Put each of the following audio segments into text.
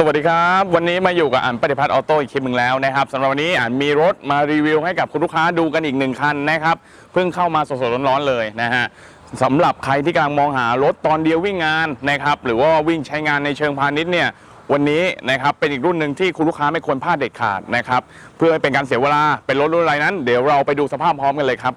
สวัสดีครับ วันนี้มาอยู่กับอันปฏิพัฒน์ออโต้อีกคลิปหนึ่งแล้วนะครับสำหรับวันนี้อันมีรถมารีวิวให้กับคุณลูกค้าดูกันอีกหนึ่งคันนะครับเพิ่งเข้ามาสดๆร้อนๆเลยนะฮะสำหรับใครที่กำลังมองหารถตอนเดียววิ่งงานนะครับหรือว่าวิ่งใช้งานในเชิงพาณิชย์เนี่ยวันนี้นะครับเป็นอีกรุ่นหนึ่งที่คุณลูกค้าไม่ควรพลาดเด็ดขาดนะครับเพื่อไม่เป็นการเสียเวลาเป็นรถรุ่นอะไรนั้น เดี๋ยวเราไปดูสภาพพร้อมกันเลยครับ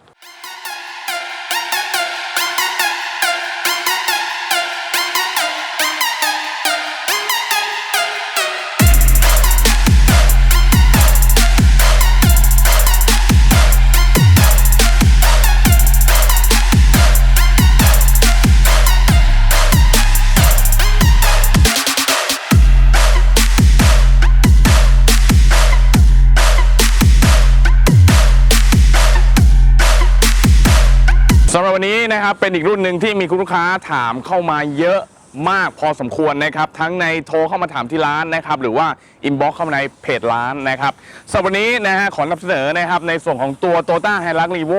สำหรับวันนี้นะครับเป็นอีกรุ่นหนึ่งที่มีคุณลูกค้าถามเข้ามาเยอะมากพอสมควรนะครับ ทั้งในโทรเข้ามาถามที่ร้านนะครับ หรือว่าอินบ็อกเข้ามาในเพจร้านนะครับสำหรับวันนี้นะฮะขอนำเสนอนะครับในส่วนของตัว t o ต้าไฮรักรีโว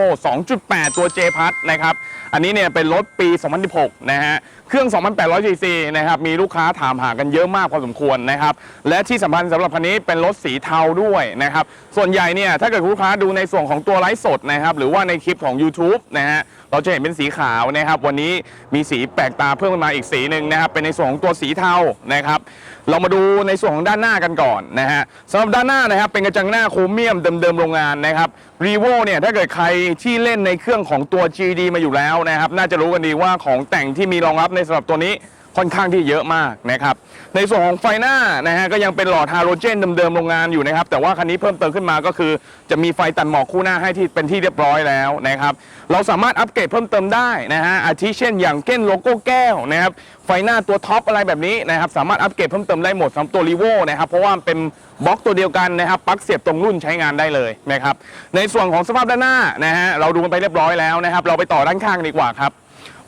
2.8 ตัว J พัทนะครับ อันนี้เนี่ยเป็นรถปี 2016 นะฮะ เครื่อง 2,800 cc นะครับ มีลูกค้าถามหากันเยอะมากพอสมควรนะครับ และที่สำคัญสำหรับคันนี้เป็นรถสีเทาด้วยนะครับ ส่วนใหญ่เนี่ยถ้าเกิดลูกค้าดูในส่วนของตัวไลฟ์สดนะครับ หรือว่าในคลิปของ YouTube นะฮะ เราจะเห็นเป็นสีขาวนะครับ วันนี้มีสีแปลกตาเพิ่มขึ้นมาอีกสีหนึ่งนะครับ เป็นในส่วนของตัวสีเทานะครับ เรามาดูในส่วนของด้านหน้ากันก่อนนะฮะสำหรับด้านหน้านะครับเป็นกระจังหน้าโครเมียมเดิมๆโรงงานนะครับรีโวเนี่ยถ้าเกิดใครที่เล่นในเครื่องของตัว GD มาอยู่แล้วนะครับน่าจะรู้กันดีว่าของแต่งที่มีรองรับในสำหรับตัวนี้ ค่อนข้างที่เยอะมากนะครับ ในส่วนของไฟหน้านะฮะก็ยังเป็นหลอดฮาโลเจนเดิมๆโรงงานอยู่นะครับ แต่ว่าคันนี้เพิ่มเติมขึ้นมาก็คือ จะมีไฟตัดหมอกคู่หน้าให้ที่เป็นที่เรียบร้อยแล้วนะครับ เราสามารถอัปเกรดเพิ่มเติมได้นะฮะอาทิเช่น อย่างเก้นโลโก้แก้วนะครับไฟหน้าตัวท็อปอะไรแบบนี้นะครับสามารถอัปเกรดเพิ่มเติมได้หมดสำหรับตัวรีโวนะครับเพราะว่าเป็นบล็อกตัวเดียวกันนะครับปลั๊กเสียบตรงรุ่นใช้งานได้เลยนะครับในส่วนของสภาพด้านหน้านะฮะเราดูกันไปเรียบร้อยแล้วนะครับ เราไปต่อด้านข้างดีกว่าครับ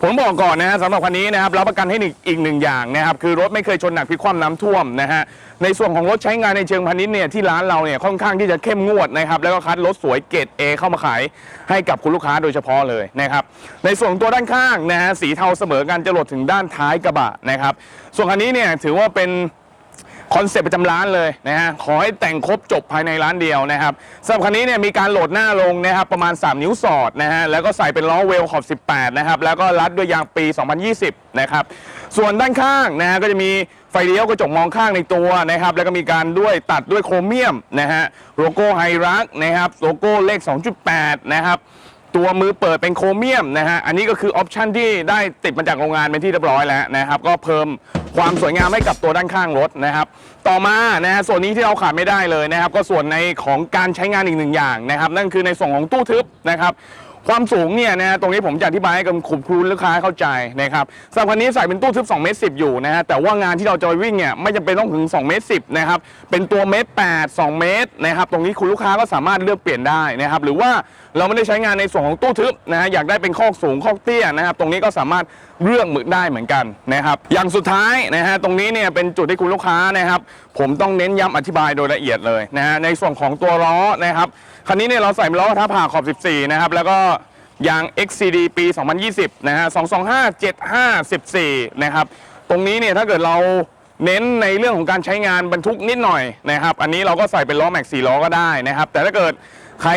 ผมบอกก่อนนะฮะสำหรับคันนี้นะครับรับประกันให้อีกอีกหนึ่งอย่างนะครับคือรถไม่เคยชนหนักพลิกคว่ำน้ำท่วมนะฮะในส่วนของรถใช้งานในเชิงพาณิชย์เนี่ยที่ร้านเราเนี่ยค่อนข้างที่จะเข้มงวดนะครับแล้วก็คัดรถสวยเกรด A เข้ามาขายให้กับคุณลูกค้าโดยเฉพาะเลยนะครับในส่วนตัวด้านข้างนะฮะสีเทาเสมอกันจะหลดถึงด้านท้ายกระบะนะครับส่วนคันนี้เนี่ยถือว่าเป็น คอนเซปต์ประจำร้านเลยนะฮะขอให้แต่งครบจบภายในร้านเดียวนะครับสำหรับคันนี้เนี่ยมีการโหลดหน้าลงนะครับประมาณ 3 นิ้วสอดนะฮะแล้วก็ใส่เป็นล้อเวลขอบ 18 นะครับ แล้วก็รัดด้วยยางปี 2020 นะครับ ส่วนด้านข้างนะฮะก็จะมีไฟเลี้ยวกระจกมองข้างในตัวนะครับ แล้วก็มีการด้วยตัดด้วยโครเมียมนะฮะโลโก้ไฮรักนะครับโลโก้เลข 2.8 นะครับตัวมือเปิดเป็นโครเมียมนะฮะ อันนี้ก็คือออปชันที่ได้ติดมาจากโรงงานเป็นที่เรียบร้อยแล้วนะครับ ก็เพิ่ม ความสวยงามให้กับตัวด้านข้างรถนะครับ ต่อมานะฮะส่วนนี้ที่เราขาดไม่ได้เลยนะครับ ก็ส่วนในของการใช้งานอีกหนึ่งอย่างนะครับ นั่นคือในส่วนของตู้ทึบนะครับ ความสูงเนี่ยนะฮะตรงนี้ผมจะอธิบายให้กับขุมครูลูกค้าเข้าใจนะครับสำหรับคันนี้ใส่เป็นตู้ทึบ2เมตร10อยู่นะฮะแต่ว่างานที่เราจะไปวิ่งเนี่ยไม่จำเป็นต้องถึง2เมตร10นะครับเป็นตัวเมตร8 2เมตรนะครับตรงนี้คุณลูกค้าก็สามารถเลือกเปลี่ยนได้นะครับหรือว่าเราไม่ได้ใช้งานในส่วนของตู้ทึบนะฮะอยากได้เป็นคอกสูงคอกเตี้ยนะครับตรงนี้ก็สามารถเลือกมือได้เหมือนกันนะครับอย่างสุดท้ายนะฮะตรงนี้เนี่ยเป็นจุดที่คุณลูกค้านะครับผมต้องเน้นย้ำอธิบายโดยละเอียดเลยนะฮะในส่วนของตัวล้อนะครับ คันนี้เนี่ยเราใส่ล้อท้าผ่าขอบ 14 นะครับ แล้วก็ยาง XCD ปี 2020 นะฮะ 225 7514 นะครับ ตรงนี้เนี่ยถ้าเกิดเราเน้นในเรื่องของการใช้งานบรรทุกนิดหน่อยนะครับ อันนี้เราก็ใส่เป็นล้อแม็ก4ล้อก็ได้นะครับ แต่ถ้าเกิดใคร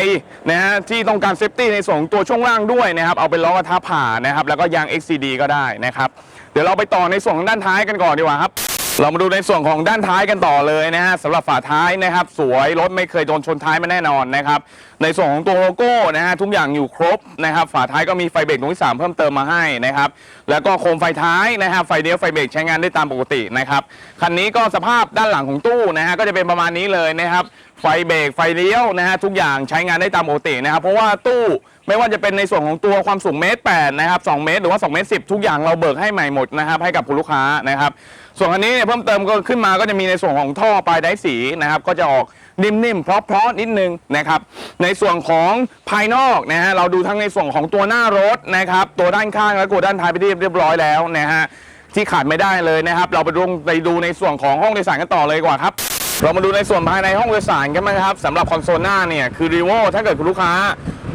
นะฮะที่ต้องการเซฟตี้ในส่วนของตัวช่วงล่างด้วยนะครับ เอาเป็นล้อกระทะผ่านะครับ แล้วก็ยาง XCD ก็ได้นะครับ เดี๋ยวเราไปต่อในส่วนของด้านท้ายกันก่อนดีกว่าครับ เรามาดูในส่วนของด้านท้ายกันต่อเลยนะฮะสำหรับฝาท้ายนะครับ สวยรถไม่เคยโดนชนท้ายมาแน่นอนนะครับในส่วนของตัวโลโก้นะฮะทุกอย่างอยู่ครบนะครับ ฝาท้ายก็มีไฟเบรกดวงที่ 3 เพิ่มเติมมาให้นะครับแล้วก็โคมไฟท้ายนะฮะไฟเลี้ยวไฟเบรกใช้งานได้ตามปกตินะครับคันนี้ก็สภาพด้านหลังของตู้นะฮะก็จะเป็นประมาณนี้เลยนะครับไฟเบรกไฟเลี้ยวนะฮะทุกอย่างใช้งานได้ตามปกตินะครับเพราะว่าตู้ ไม่ว่าจะเป็นในส่วนของตัวความสูงเมตรแปดนะครับ2เมตรหรือว่า2เมตรสิทุกอย่างเราเบิกให้ใหม่หมดนะครับให้กับคุณลูกค้านะครับ ส่วนอันนี้เนี่ยเพิ่มเติมก็ขึ้นมาก็จะมีในส่วนของท่อปลายไดสีนะครับก็จะออกนิ่มๆเพราะๆนิดนึงนะครับในส่วนของภายนอกนะฮะเราดูทั้งในส่วนของตัวหน้ารถนะครับตัวด้านข้างและตัวด้านท้ายไปที่เรียบร้อยแล้วนะฮะที่ขาดไม่ได้เลยนะครับ เราไปดูไปดูในส่วนของห้องโดยสารกันต่อเลยกว่าครับ เรามาดูในส่วนภายในห้องโดยสารกันบ้างครับสำหรับคอนโซลหน้าเนี่ยคือรีโวถ้าเกิดคุณลูกค้า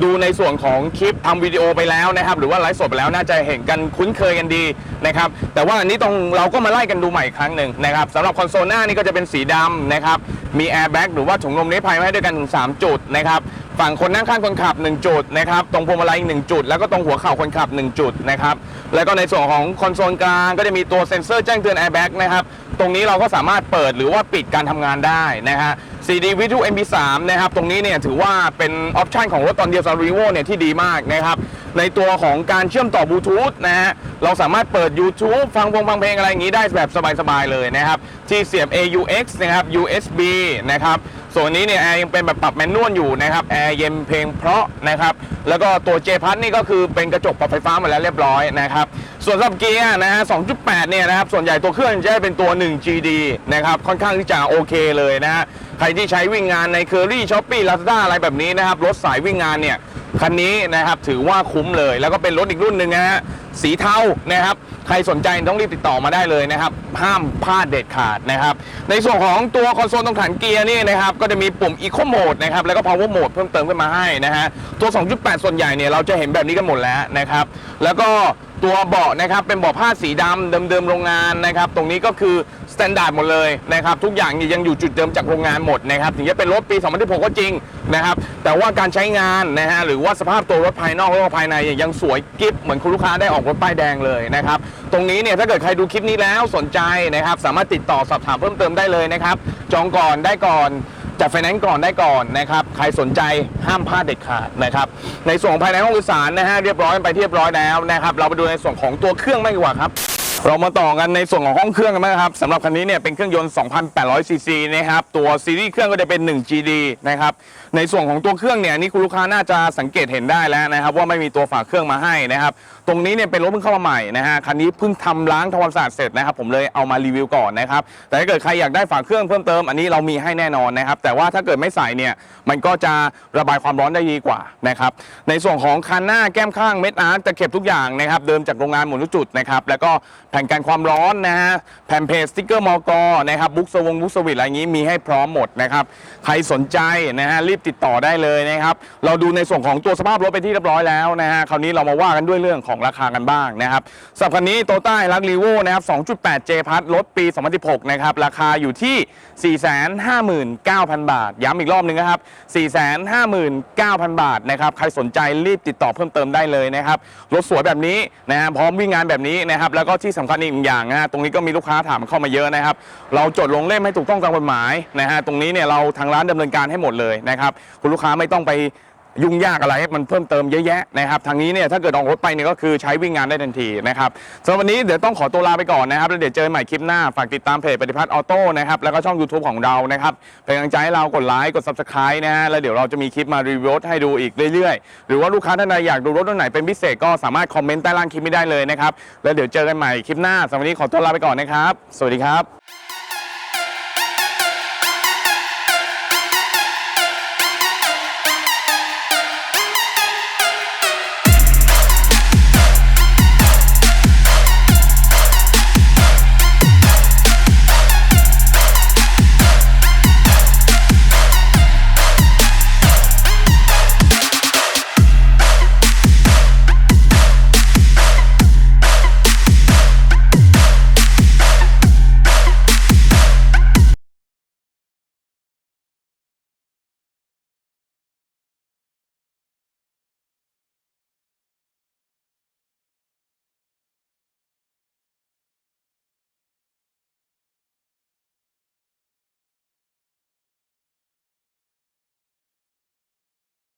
ดูในส่วนของคลิปทำวิดีโอไปแล้วนะครับ หรือว่าไลฟ์สดไปแล้วน่าจะเห็นกันคุ้นเคยกันดีนะครับ แต่ว่าอันนี้ตรงเราก็มาไล่กันดูใหม่อีกครั้งหนึ่งนะครับสำหรับคอนโซลหน้านี่ก็จะเป็นสีดำนะครับ มีแอร์แบ็กหรือว่าถุงลมนิรภัยมาให้ด้วยกันถึง3จุดนะครับฝั่งคนนั่งข้างคนขับ 1 จุดนะครับตรงพวงมาลัยอีก1จุด แล้วก็ตรงหัวเข่าคนขับ 1 จุดนะครับแล้วก็ในส่วนของคอนโซลกลางก็จะมีตัวเซ็นเซอร์แจ้งเตือนแอร์แบ็กนะครับตรงนี้เราก็สามารถเปิดหรือว่าปิดการทำงานได้นะฮะ CD v 2 MP3 นะครับ ตรงนี้เนี่ยถือว่าเป็นออปชันของรถตอนเดียวซาริโวเนี่ยที่ดีมากนะครับ ในตัวของการเชื่อมต่อบลูทูธนะฮะ เราสามารถเปิด YouTube ฟังวงฟังเพลงอะไรอย่างนี้ได้แบบสบาย ๆ เลยนะครับ ที่เสียบ AUX นะครับ USB นะครับ ส่วนนี้เนี่ยแอร์ยังเป็นแบบปรับแมนนวลอยู่นะครับแอร์เย็นเพลงเพราะนะครับ แล้วก็ตัว J พัทนี่ก็คือเป็นกระจกปรับไฟฟ้ามาแล้วเรียบร้อยนะครับส่วนสำหรับเกียร์นะฮะ 2.8 เนี่ยนะครับ ส่วนใหญ่ตัวเครื่องจะได้เป็นตัว 1 GD นะครับ ค่อนข้างที่จะโอเคเลยนะฮะ รที่ใช้วิ่งงานใน Curry Shopee Lazada อะไรแบบนี้นะครับ รถสายวิ่งงานเนี่ยคันนี้นะครับถือว่าคุ้มเลย แล้วก็เป็นรถอีกรุ่นหนึ่งนะฮะสีเทานะครับ ใครสนใจต้องรีบติดต่อมาได้เลยนะครับ ห้ามพลาดเด็ดขาดนะครับ ในส่วนของตัวคอนโซลตรงฐานเกียร์นี่นะครับ ก็จะมีปุ่ม Eco Mode นะครับ แล้วก็ Power Mode เพิ่มเติมขึ้นมาให้นะฮะ ตัว 2.8 ส่วนใหญ่เนี่ยเราจะเห็นแบบนี้กันหมดแล้วนะครับ แล้วก็ ตัวเบาะนะครับเป็นเบาะผ้าสีดำเดิมๆโรงงานนะครับตรงนี้ก็คือสแตนดาร์ดหมดเลยนะครับทุกอย่างนี่ยังอยู่จุดเดิมจากโรงงานหมดนะครับถึงจะเป็นรถปี 2016 ก็จริงนะครับแต่ว่าการใช้งานนะฮะหรือว่าสภาพตัวรถภายนอกและภายในยังสวยกิ๊บเหมือนคุณลูกค้าได้ออกรถป้ายแดงเลยนะครับตรงนี้เนี่ยถ้าเกิดใครดูคลิปนี้แล้วสนใจนะครับสามารถติดต่อสอบถามเพิ่มเติมได้เลยนะครับจองก่อนได้ก่อน จัดไฟแนนซ์ก่อนได้ก่อนนะครับใครสนใจห้ามพลาดเด็ดขาดนะครับในส่วนของภายในห้องโดยสารนะฮะเรียบร้อยไปเรียบร้อยแล้วนะครับเราไปดูในส่วนของตัวเครื่องไม่ดีกว่าครับ เรามาต่อกันในส่วนของห้องเครื่องกันบ้างครับสำหรับคันนี้เนี่ยเป็นเครื่องยนต์ 2,800 ซีซีนะครับตัวซีรีส์เครื่องก็จะเป็น 1 GD นะครับในส่วนของตัวเครื่องเนี่ยนี่คุณลูกค้าน่าจะสังเกตเห็นได้แล้วนะครับว่าไม่มีตัวฝาเครื่องมาให้นะครับตรงนี้เนี่ยเป็นรถเพิ่งเข้ามาใหม่นะฮะคันนี้เพิ่งทำล้างทำความสะอาดเสร็จนะครับผมเลยเอามารีวิวก่อนนะครับแต่ถ้าเกิดใครอยากได้ฝาเครื่องเพิ่มเติมอันนี้เรามีให้แน่นอนนะครับแต่ว่าถ้าเกิดไม่ใส่เนี่ยมันก็จะระบายความร้อนได้ดีกว่านะครับในส่วนของคันหน้าแก้มข้างเม็ดอาร์ตตะเข็บทุกอย่างนะครับเดิมจากโรงงานหมดทุกจุดนะครับแล้วก็แผ่นกันความร้อนนะฮะแผ่นเพจสติ๊กเกอร์มอกนะครับบุ๊กสวงบุ๊กสวิตอะไรอย่างนี้มีให้พร้อมหมดนะครับใครสนใจนะฮะรีบติดต่อได้เลยนะครับเราดูในส่วนของตัวสภาพรถไปที่เรียบร้อยแล้วนะฮะคราวนี้เรามาว่ากันด้วยเรื่องของราคากันบ้างนะครับสำหรับคันนี้โตต้าลักรีโวนะครับ2.8 J พัทรถปี 2016 นะครับราคาอยู่ที่ 459,000 บาท ย้ำอีกรอบหนึ่งนะครับ 459,000 บาทนะครับใครสนใจรีบติดต่อเพิ่มเติมได้เลยนะครับรถสวยแบบนี้นะฮะพร้อมวิ่งงานแบบนี้นะครับแล้วก็ที่สำคัญอีกหนึ่งอย่างนะฮะตรงนี้ก็มีลูกค้าถามเข้ามาเยอะนะครับ เราจดลงเล่มให้ถูกต้องตามกฎหมายนะฮะตรงนี้เนี่ยเราทางร้านดำเนินการให้หมดเลยนะครับคุณลูกค้าไม่ต้องไป ยุ่งยากอะไรให้มันเพิ่มเติมเยอะแยะนะครับทางนี้เนี่ยถ้าเกิดออกรถไปเนี่ยก็คือใช้วิ่งงานได้ทันทีนะครับสำหรับวันนี้เดี๋ยวต้องขอตัวลาไปก่อนนะครับแล้วเดี๋ยวเจอกันใหม่คลิปหน้าฝากติดตามเพจปฏิพัฒน์ออโต้นะครับแล้วก็ช่อง YouTube ของเรานะครับเป็นกำลังใจให้เรากดไลค์กด Subscribe นะฮะแล้วเดี๋ยวเราจะมีคลิปมารีวิวให้ดูอีกเรื่อยๆ หรือว่าลูกค้าท่านใดอยากดูรถรุ่นไหนเป็นพิเศษก็สามารถคอมเมนต์ใต้ล่างคลิปนี้ได้เลยนะครับแล้วเดี๋ยวเจอกันใหม่คลิปหน้าสำหรับวันนี้ขอตัวลาไปก่อนนะครับ สวัสดีครับ